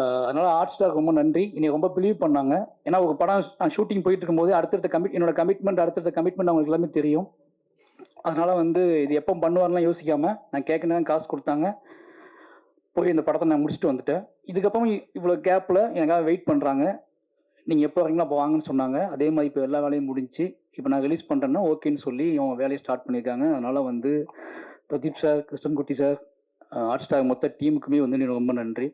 அதனால art star ரொம்ப நன்றி. என்னை ரொம்ப பிலீவ் பண்ணாங்க. ஏன்னா ஒரு படம் ஷூட்டிங் போயிட்டு இருக்கும்போது அடுத்தடுத்த கமிட் என்னோட கமிட்மெண்ட் அடுத்தடுத்த கமிட்மெண்ட் அவங்களுக்கு எல்லாமே தெரியும். அதனால வந்து இது எப்போ பண்ணுவார்லாம் யோசிக்காம நான் கேட்கணும் காசு கொடுத்தாங்க. போய் இந்த படத்தை நான் முடிச்சுட்டு வந்துட்டேன். இதுக்கப்புறம் இவ்வளோ கேப்பில் எனக்காக வெயிட் பண்ணுறாங்க நீங்கள் எப்போ வரீங்களோ அப்போ வாங்கன்னு சொன்னாங்க. அதே மாதிரி இப்போ எல்லா வேலையும் முடிஞ்சு இப்போ நான் ரிலீஸ் பண்ணுறேன்னா ஓகேன்னு சொல்லி அவங்க வேலையை ஸ்டார்ட் பண்ணியிருக்காங்க. அதனால் வந்து Pradeep sir Krishnankutty sir Hotstar மொத்த டீமுக்குமே வந்து எனக்கு ரொம்ப நன்றி.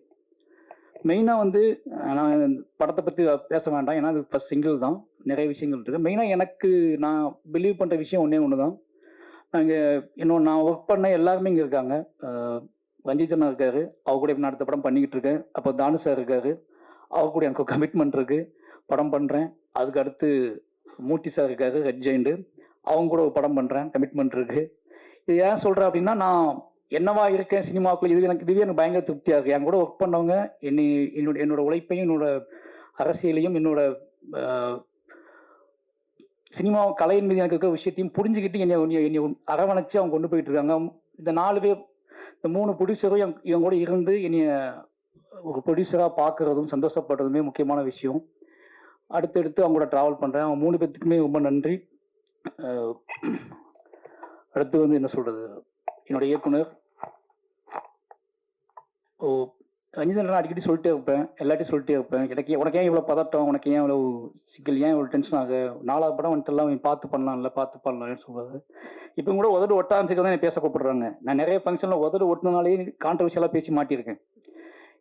மெயினாக வந்து நான் இந்த படத்தை பற்றி பேச வேண்டாம். ஏன்னா அது ஃபஸ்ட் சிங்கிள் தான். நிறைய விஷயங்கள் இருக்குது மெயினாக எனக்கு நான் பிலீவ் பண்ணுற விஷயம் ஒன்றே ஒன்று தான் நாங்கள் இன்னும் நான் ஒர்க் பண்ண எல்லாருமே இங்கே இருக்காங்க. அஹ், ரஞ்சித் அண்ணா இருக்காரு. அவர் கூட இப்போ நான் அடுத்த படம் பண்ணிக்கிட்டு இருக்கேன். அப்போ தானு சார் இருக்காரு. அவர் கூட எனக்கு கமிட்மெண்ட் இருக்குது படம் பண்ணுறேன் அதுக்கு அடுத்து மூர்த்தி சார் இருக்காரு ரெட் ஜெயிண்டு அவங்க கூட ஒரு படம் பண்ணுறேன் கமிட்மெண்ட் இருக்குது இது ஏன் சொல்கிறேன் அப்படின்னா நான் என்னவா இருக்கேன் சினிமாவுக்குள்ள இது எனக்கு இதுவே எனக்கு பயங்கர திருப்தியாக இருக்கு. என் கூட ஒர்க் பண்ணவங்க என்னை என்னோட என்னோட உழைப்பையும் என்னோட அரசியலையும் என்னோட சினிமா கலையின் மீது எனக்கு இருக்க விஷயத்தையும் புரிஞ்சுக்கிட்டு என்னை என்னை அரவணைச்சு அவங்க கொண்டு போயிட்டு இருக்காங்க. இந்த நாலு பேர் இந்த மூணு ப்ரொடியூசரும் என் இவங்க கூட இருந்து என்னைய ஒரு ப்ரொடியூசராக பார்க்குறதும் சந்தோஷப்படுறதுமே முக்கியமான விஷயம். அடுத்தடுத்து அவங்க கூட ட்ராவல் பண்ணுறேன் அவங்க மூணு பேர்த்துக்குமே ரொம்ப நன்றி. அடுத்து வந்து என்ன சொல்கிறது என்னோட இயக்குனர் ஓ ரஞ்சிதன் நான் அடிக்கடி சொல்லிட்டே இருப்பேன். எல்லாத்தையும் சொல்லிட்டே இருப்பேன். எனக்கு உனக்கு ஏன் இவ்வளோ பதட்டம்? உனக்கு ஏன் இவ்வளோ சிக்கல்? ஏன் இவ்வளோ டென்ஷன் ஆகு? நாலாவது படம் வந்துட்டு எல்லாம் பார்த்து பண்ணலாம்ல பார்த்து பண்ணலாம்னு சொல்றது. இப்போ கூட உதடு ஒட்டாமிச்சுக்க தான் என்னை பேச கூப்பிடுறாங்க. நான் நிறைய ஃபங்க்ஷனில் உதடு ஒட்டினாலே கான்ட்ரவர்ஷியலாக பேசி மாட்டியிருக்கேன்.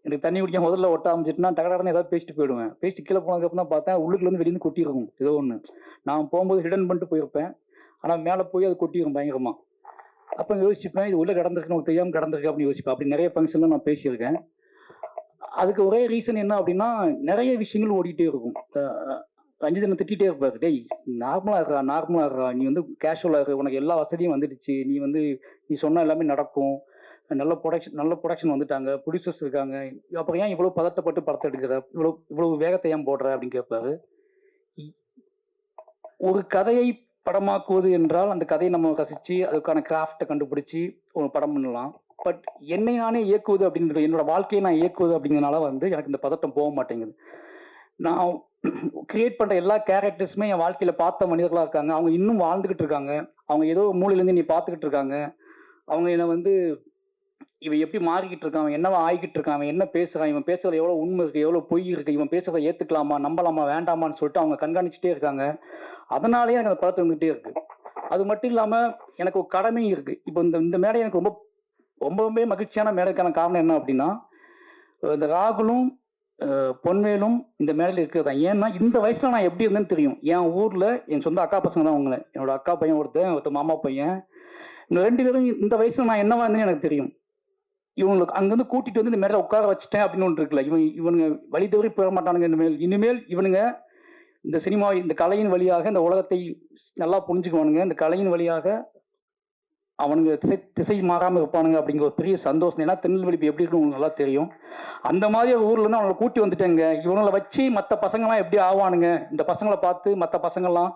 எனக்கு தண்ணி குடிக்க முதல்ல ஒட்ட ஆரம்பிச்சிட்டுனா தகடாடன்னு ஏதாவது பேசிட்டு போயிடுவேன். பேசிட்டு கீழே போனதுக்கப்புறம் தான் பார்த்தேன் உள்ளுக்குலேருந்து வெளியிருந்து கொட்டியிருக்கும். ஏதோ ஒன்று நான் போகும்போது ஹிடன் பண்ணிட்டு போயிருப்பேன். ஆனால் மேலே போய் அது கொட்டிடும் பயங்கரமாக அப்போ யோசிப்பேன் இது உள்ளே கடந்திருக்கு நமக்கு தெரியாமல் கடந்திருக்கு அப்படின்னு யோசிப்பேன். அப்படி நிறைய ஃபங்க்ஷன்ல நான் பேசியிருக்கேன். அதுக்கு ஒரே ரீசன் என்ன அப்படின்னா நிறைய விஷயங்கள் ஓடிட்டே இருக்கும். அஞ்சு ரஞ்சிதனை திட்டிகிட்டே இருப்பாரு. டேய் நார்மலாக இருக்கா நார்மலாக இருக்கா? நீ வந்து கேஷுவலாக இருக்கு உனக்கு எல்லா வசதியும் வந்துடுச்சு. நீ வந்து நீ சொன்ன எல்லாமே நடக்கும். நல்ல ப்ரொடக்ஷன் நல்ல ப்ரொடக்ஷன் வந்துட்டாங்க. ப்ரொடியூசர்ஸ் இருக்காங்க. அப்புறம் ஏன் இவ்வளோ பதட்டப்பட்டு படத்தை எடுக்கிற? இவ்வளோ இவ்வளோ வேகத்தை ஏன் போடுற? அப்படின்னு கேட்பாரு. இ- ஒரு கதையை படமாக்குவது என்றால் அந்த கதையை நம்ம ரசித்து அதுக்கான கிராஃப்டை கண்டுபிடிச்சி ஒரு படம் பண்ணலாம். பட் என்னை நானே இயக்குவது அப்படின்றது என்னோட வாழ்க்கையை நான் இயக்குவது அப்படிங்கிறனால வந்து எனக்கு இந்த பதட்டம் போக மாட்டேங்குது. நான் கிரியேட் பண்ற எல்லா கேரக்டர்ஸுமே என் வாழ்க்கையில பார்த்த மனிதர்களா இருக்காங்க. அவங்க இன்னும் வாழ்ந்துகிட்டு இருக்காங்க. அவங்க ஏதோ மூலையிலேருந்து நீ பார்த்துக்கிட்டு இருக்காங்க. அவங்க என்னை வந்து இவன் எப்படி மாறிக்கிட்டு இருக்கான்? அவன் என்னவா ஆகிக்கிட்டு இருக்கான்? அவன் என்ன பேசுறான்? இவன் பேசுறது எவ்வளவு உண்மை இருக்கு? எவ்வளவு பொய் இருக்கு? இவன் பேசுறதை ஏத்துக்கலாமா? நம்பலாமா? வேண்டாமான்னு சொல்லிட்டு அவங்க கண்காணிச்சுட்டே இருக்காங்க. அதனாலேயே எனக்கு அந்த படத்தை வந்துகிட்டே இருக்கு. அது மட்டும் இல்லாம எனக்கு ஒரு கடமையும் இருக்கு. இப்போ இந்த இந்த மேடை எனக்கு ரொம்ப ரொம்பவுமே மகிழ்ச்சியான மேடைக்கான காரணம் என்ன அப்படின்னா இந்த ராகுலும் பொன்வேலும் இந்த மேடையில் இருக்கிறதா? ஏன்னா இந்த வயசுல நான் எப்படி இருந்தேன்னு தெரியும். என் ஊர்ல என் சொந்த அக்கா பசங்க தான் அவங்கள என்னோட அக்கா பையன் ஒருத்தன் ஒருத்த மாமா பையன். இந்த ரெண்டு பேரும் இந்த வயசுல நான் என்னவா இருந்தேன்னு எனக்கு தெரியும். இவங்களுக்கு அங்கேருந்து கூட்டிட்டு வந்து இந்த மேடையில் உட்கார வச்சுட்டேன் அப்படின்னு ஒன்று இருக்குல்ல. இவன் இவனுங்க வழி தவறி போக மாட்டானுங்க இனிமேல். இனிமேல் இவனுங்க இந்த சினிமா இந்த கலையின் வழியாக இந்த உலகத்தை நல்லா புரிஞ்சுக்குவானுங்க. இந்த கலையின் வழியாக அவனுங்க திசை திசை மாறாமல் இருப்பானுங்க அப்படிங்கிற ஒரு பெரிய சந்தோஷம். ஏன்னா திருநெல்வேலி எப்படி இருக்குன்னு உங்களுக்கு நல்லா தெரியும். அந்த மாதிரி ஒரு ஊர்ல இருந்து அவங்களை கூட்டி வந்துட்டேங்க. இவங்களை வச்சு மற்ற பசங்கள்லாம் எப்படி ஆவானுங்க? இந்த பசங்களை பார்த்து மற்ற பசங்கள்லாம்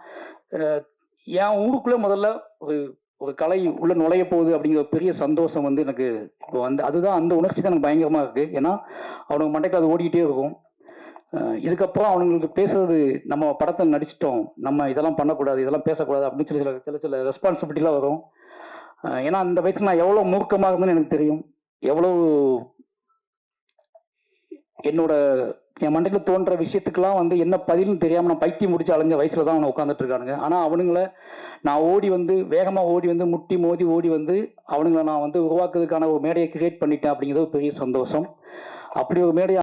என் ஊருக்குள்ளே முதல்ல ஒரு ஒரு கலை உள்ள நுழைய போகுது அப்படிங்கிற ஒரு பெரிய சந்தோஷம் வந்து எனக்கு இப்போ வந்து அதுதான் அந்த உணர்ச்சி தான் எனக்கு பயங்கரமாக இருக்குது ஏன்னா அவனுங்க மண்டைக்கு அது ஓடிக்கிட்டே இருக்கும். இதுக்கப்புறம் அவனுங்களுக்கு பேசுறது நம்ம படத்தை நடிச்சிட்டோம். நம்ம இதெல்லாம் பண்ணக்கூடாது இதெல்லாம் பேசக்கூடாது அப்படின்னு சொல்லி சில சில சில ரெஸ்பான்சிபிலிட்டிலாம் வரும். ஏன்னா அந்த வயசுல நான் எவ்வளோ மூர்க்கமாக இருந்தேன்னு எனக்கு தெரியும். எவ்வளோ என்னோட என் மண்டையில தோன்ற விஷயத்துக்கெல்லாம் வந்து என்ன பதில்னு தெரியாம நான் பைத்தியம் முடிச்சு அலைஞ்ச வயசுல தான் அவனை உட்காந்துட்டு இருக்கானுங்க. ஆனா அவனுங்கள நான் ஓடி வந்து வேகமா ஓடி வந்து முட்டி மோதி ஓடி வந்து அவனுங்களை நான் வந்து உருவாக்குறதுக்கான ஒரு மேடையை கிரியேட் பண்ணிட்டேன் அப்படிங்கிறது ஒரு பெரிய சந்தோஷம். அப்படி ஒரு மேடையை